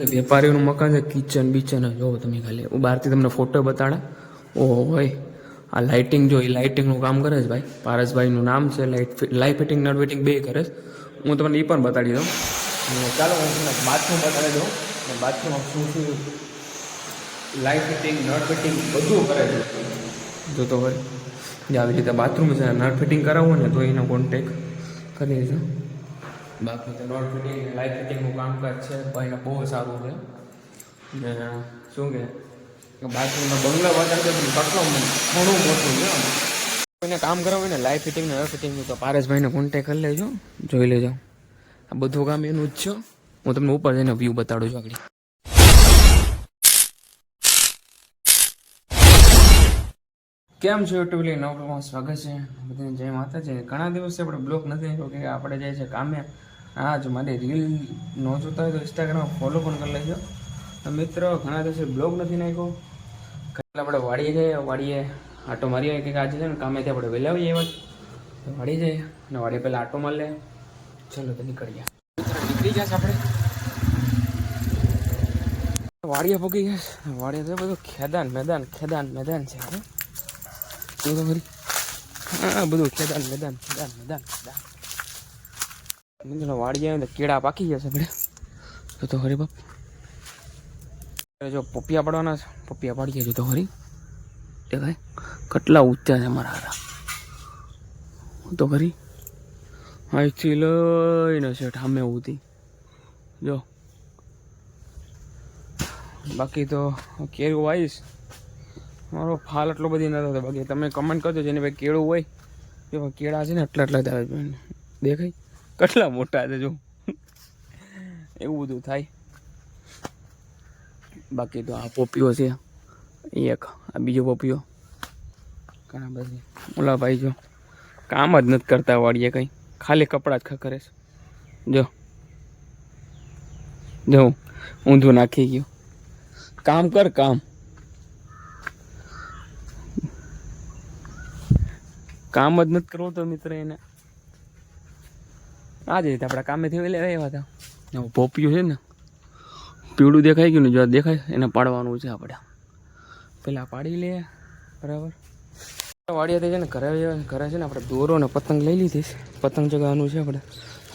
કે વેપારીઓનું મકાન છે કિચન બિચન જોવો તમે ખાલી હું બહારથી તમને ફોટો બતાડા. ઓહો હોય આ લાઇટિંગ જો, એ લાઇટિંગનું કામ કરે છે ભાઈ. પારસભાઈનું નામ છે light light fitting nut fitting બે કરે છે. હું તમને એ પણ બતાડી દઉં. ચાલો હું તમને બાથરૂમ બતાડી દઉં. બાથરૂમમાં શું શું લાઇટ ફિટિંગ નટ ફિટિંગ બધું કરે છે. જોતો હોય જે આવી રીતે બાથરૂમ છે નટ ફિટિંગ કરાવવું ને, તો એનો કોન્ટેક કરી લેજો બાકી તો નટ ફિટિંગ લાઈટ ફિટિંગનું કામકાજ છે ભાઈને બહુ સારું છે. ને શું કે? બાથરૂમમાં બંગલા વધારે કટલો ઘણું મોટું છે કોઈને કામ કરાવવું હોય ને લાઇટ ફિટિંગ ને ફિટિંગનું તો પારેશભાઈને કોન્ટેક કરી લેજો. જોઈ લેજો. આ બધું કામ એનું જ છે. હું તમને ઉપર જઈને વ્યૂ બતાડું છું આગળ. કેમ છો યુટ્યુબ લઈ નવમાં સ્વાગત છે. બધાને જય માતાજી. ઘણા દિવસે આપણે બ્લોગ નથી કે આપણે જાય છે કામે. હા, જો મારી રીલ ન જોતા હોય તો ઇન્સ્ટાગ્રામ ફોલો પણ કરી લેજો. તો મિત્રો, ઘણા દિવસે બ્લોગ નથી નાખ્યો. કાલે આપણે વાડીએ જઈએ, વાડીએ આટો મારી આવીએ કે આજે છે ને, કામેથી આપણે વહેલા આવીએ એવા. તો વાડી જઈએ અને વાડીએ પહેલાં આટો મારી લે. ચલો, તો નીકળીએ. મિત્રો, નીકળી જશે આપણે. વાડીએ પગી ગયા વાડીએ તો બધું ખેદાન, મેદાન ખેદાન, મેદાન છે હવે. તો ખરી હા, બધું ખેદાન, મેદાન ખેદાન મેદાન, ખેદાન. મિત્રો વાડી આવે તો કેળા પાકી જશે આપણે તો તો ખરી બાપ. જો પપિયા પાડવાના છે. પપિયા પાડીએ જો તો ખરી દેખાય કેટલા ઊંચા છે મારા હારા. તો ખરી અહીંથી લઈને છે ઠામે ઉતી જો. બાકી તો કેળું આવીશ મારો ફાલ એટલો બધી ન થતો બાકી તમે કમેન્ટ કરજો જેને ભાઈ કેળું હોય. એવા કેળા છે ને, એટલા એટલા જ દેખાય? કેટલા મોટા છે જો. એવું બધું થાય. બાકી તો આ પોપીઓ છે. એક, આ બીજો પોપીઓ. ઘણા બધી. ઓલા ભાઈ જો, કામ જ નથી કરતા વાળીએ કંઈ. ખાલી કપડાં જ ખખરે છે. જો. જો, ઊંધું નાખી ગયું. કામ કર કામ. કામ જ નથી કરવું તો મિત્ર એને. આ જ રીતે આપણા કામેથી લેવા આવ્યા હતા. પોપિયું છે ને પીળું દેખાઈ ગયું ને જો આ દેખાય એને પાડવાનું છે આપણે. પેલા પાડી લે બરાબર. વાડિયાથી છે ને ઘરે ઘરે છે ને આપણે દોરો ને પતંગ લઈ લીધી. છે. પતંગ ચગાવવાનું છે આપણે.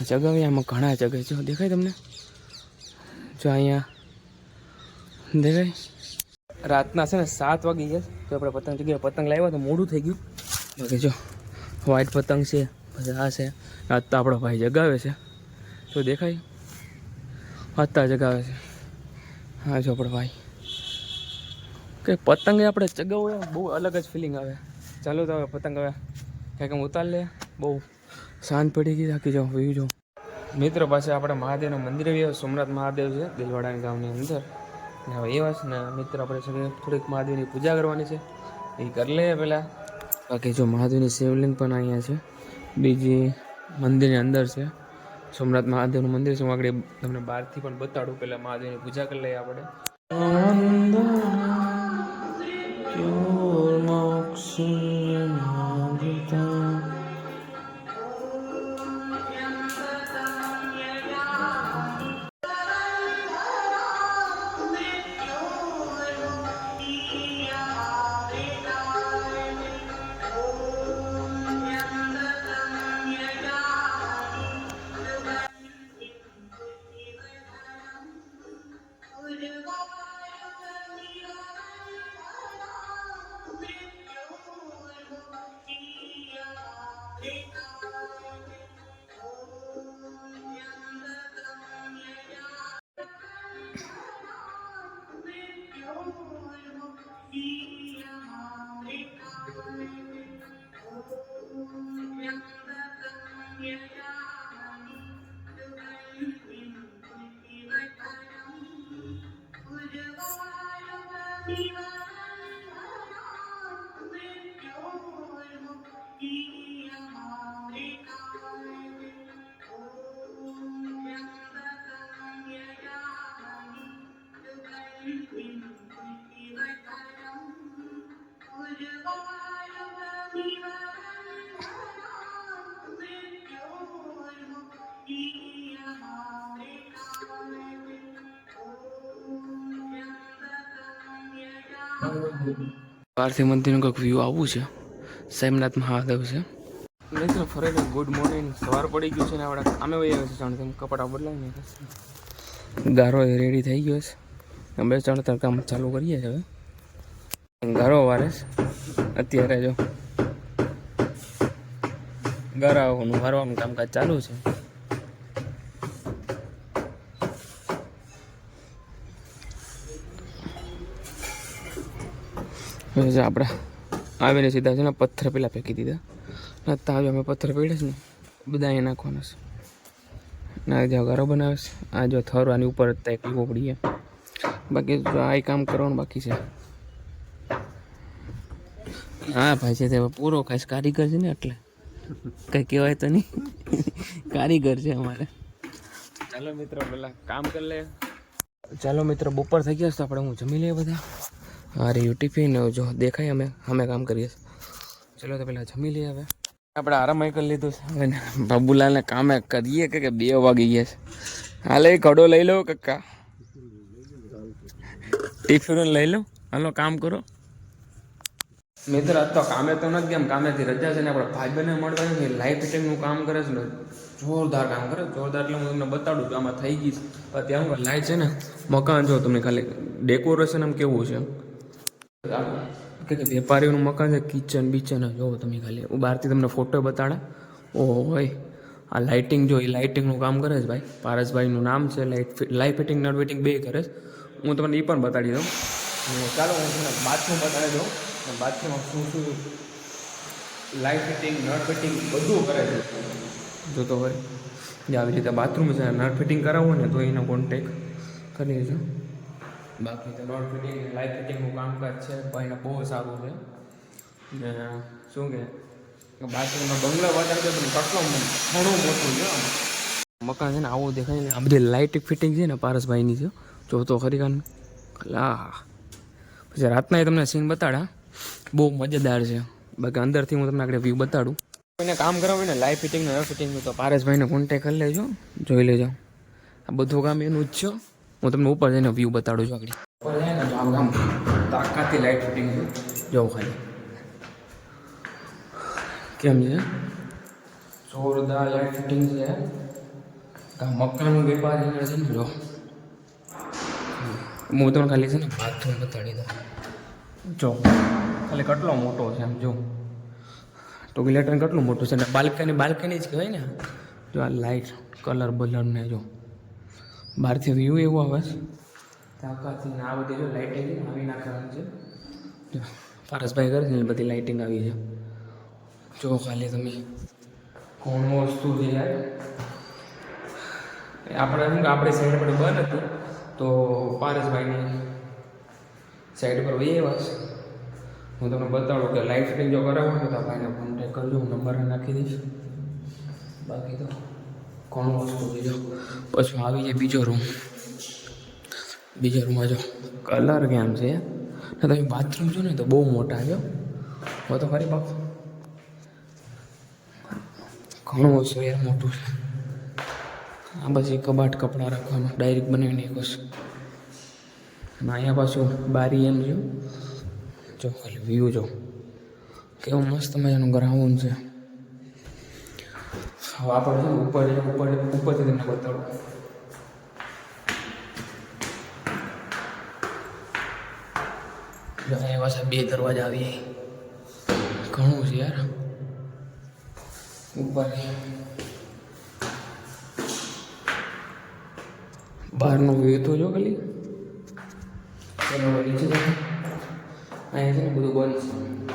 ચગાવીએ આમાં ઘણા જગ્યાએ જો દેખાય તમને? જો અહીંયા દેખાય? રાતના છે ને સાત વાગી ગયા તો આપણે પતંગ ચગાવીએ પતંગ લાવ્યા તો મોડું થઈ ગયું. બાકી જો વ્હાઈટ પતંગ છે. પછી આ છે. રાત તો આપણો ભાઈ જગાવે છે. તો દેખાય? વાતતા જગાવે છે. હા, જો આપણો ભાઈ. કે પતંગ આપણે ચગાવવું એમ, બહુ અલગ જ ફિલિંગ આવે. ચાલો તો હવે પતંગ હવે કંઈક હું ઉતાર લે બહુ શાંત પડી ગઈ થાકી જાઉં વ્યૂ જાઉં મિત્રો પાસે આપણે મહાદેવનું મંદિર આવ્યું. સોમનાથ મહાદેવ છે, દિલવાડાની ગામની અંદર. ને હવે એવા છે ને, મિત્ર, આપણે સગळे થોડીક મહાદેવની પૂજા કરવાની છે. એ કરી લઈએ પહેલાં. બાકી જો મહાદેવની શિવલિંગ પણ અહીંયા છે. બીજી મંદિરની અંદર છે. સોમનાથ મહાદેવનું મંદિર છે. હું આગળ તમને બહારથી પણ બતાડું. પહેલાં મહાદેવની પૂજા કરી લઈએ આપણે. પાર્થિવ મંદિરનું કંઈક વ્યૂ આવું છે. સાઈમનાથ મહાદેવ છે. મિત્રો ફરેલો ગુડ મોર્નિંગ સવાર પડી ગયું છે ને આપણે કામે વહી આવે છે જાણે તેમ કપડાં બદલાવી નાખે ગારો એ રેડી થઈ ગયો છે. બે ત્રણ ત્રણ કામ ચાલુ કરીએ છીએ હવે. ગારો વારે અત્યારે જો ગારાઓનું વારવાનું કામકાજ ચાલુ છે. જે આપણે આવીને સીધા છે ને પથ્થર પેલા ફેંકી દીધા. ને તાવ અમે પથ્થર પડ્યા છે ને બધા અહીંયા નાખવાના છે. ના જે ઘરો બનાવે છે આ જો થર આની ઉપર જ ત્યાં પીવો પડીએ બાકી આ કામ કરવાનું બાકી છે. હા ભાઈ છે તે પૂરો ખાસ કારીગર છે ને એટલે. કઈ કહેવાય તો નહીં. કારીગર છે અમારે. ચાલો મિત્રો પેલા કામ કરી લે ચાલો મિત્રો બપોર થઈ ગયા છે તો આપણે હું જમી લઈએ બધા. અરે ટિફિન જો દેખાય અમે અમે કામ કરીએ છીએ. ચલો તો પેલા જમી લઈએ હવે. આપણે આરામ કરી લીધું છે. હવે બાબુલાલને કામે કરીએ કે કે બે વાગી ગયા છે. હાલે ઘડો લઈ લો કક્કા ટિફિન લઈ લો. હાલો, કામ કરો. મિત્ર, આજ તો કામે તો નથી કેમ કામેથી રજા છે ને આપણે ભાઈ બને મળવા ને લાઈફ ફિટિંગનું કામ કરે છે ને, જોરદાર કામ કરે જોરદાર એટલે હું તમને બતાડું છું આમાં થઈ ગઈ છે. અત્યારે લાઈટ છે ને, મકાન જો તમને ખાલી ડેકોરેશન આમ કેવું છે. કે વેપારીઓનું મકાન છે કિચન બિચન જોવો તમે ખાલી, હું બહારથી તમને ફોટો બતાડા. ઓ હોય, આ લાઇટિંગ જો, એ લાઇટિંગનું કામ કરે છે ભાઈ. પારસભાઈનું નામ છે light light fitting nut fitting બે કરે છે. હું તમને એ પણ બતાડી દઉં. ચાલો હું તમને બાથરૂમ બતાવી દઉં. બાથરૂમમાં શું શું લાઇટ ફિટિંગ નટ ફિટિંગ બધું કરે છે. જો તો હોય, જે આવી રીતે બાથરૂમ છે નટ ફિટિંગ કરાવવું ને, તો એનો કોન્ટેક કરી લેજો. બાકી તો નોટ ફિટિંગ લાઇટ ફિટિંગનું કામકાજ છે, પણ બહુ સારું છે. ને શું કે બાથરૂમમાં બંગલા છે પણ કેટલો ઘણું મોટું છે મકાન છે ને, આવું દેખાય ને, આ બધી લાઇટ ફિટિંગ છે ને પારસભાઈની છે. જો તો ખરી કાન. લા પછી રાતના એ તમને સીન બતાડા બહુ મજેદાર છે. બાકી અંદરથી હું તમને આગળ વ્યૂ બતાડું. કોઈને કામ કરાવું હોય ને લાઇટ ફિટિંગ ને ફિટિંગનું તો પારસભાઈને કોન્ટેક કરી લેજો. જોઈ લેજો. આ બધું કામ એનું જ છે. હું તમને ઉપર જઈને વ્યૂ બતાડું છું આગળ. ઉપર જાય ને આમ આમ તાકાતથી લાઇટ ફિટિંગ છે. ખાલી. કેમ છે? જોરદાર લાઇટ ફિટિંગ છે. મકાનનો વેપારી છે ને જો હું તમને ખાલી છે ને બાથરૂમ બતાડી દઉં. જો ખાલી કેટલો મોટો છે આમ જો. લેટર કેટલું મોટું છે ને? બાલ્કની બાલ્કની જ કહેવાય ને જો આ લાઇટ કલર બલર ને જો. બહારથી વ્યૂ એવું આવે. તાકાતથી ને આ બધી જો લાઇટિંગ આવી નાખવાની છે. પારસભાઈ કરે છે ને બધી લાઇટિંગ આવી છે. જો ખાલી તમે. કોણ વસ્તુ છે યાર? આપણે શું કે આપણી સાઈડ પર બંધ હતું તો પારસભાઈની સાઈડ પર વહી આવ્યા છે. હું તમને બતાડું કે લાઇટ ફિટિંગ જો કરાવો તો ભાઈને કોન્ટેક કરજો હું નંબર નાખી દઈશ. બાકી તો કોણ વસ્તુ બીજો પછી આવી જાય બીજો રૂમ બીજા રૂમમાં જો. કલર કેમ છે? ને તમે બાથરૂમ જો ને તો બહુ મોટા જો હો તો ખરી બાપ ઘણું ઓછું યાર મોટું છે. આ પછી કબાટ કપડાં રાખવાનું ડાયરેક્ટ બનાવીને એક વસ્તુ. અને અહીંયા પાછું બારી એમ જો જો ખાલી વ્યૂ જો. કેવું મસ્ત મજાનું ગ્રાઉન્ડ છે. હવે આપણે ઉપર ઉપર ઉપરથી તમને બતાવું અહીંયા પાછા બે દરવાજા આવી. ઘણું છે યાર. ઉપર બહારનો વ્યૂ તો જો ખાલી. નીચે અહીંયા છે ને બધું બંધ છે.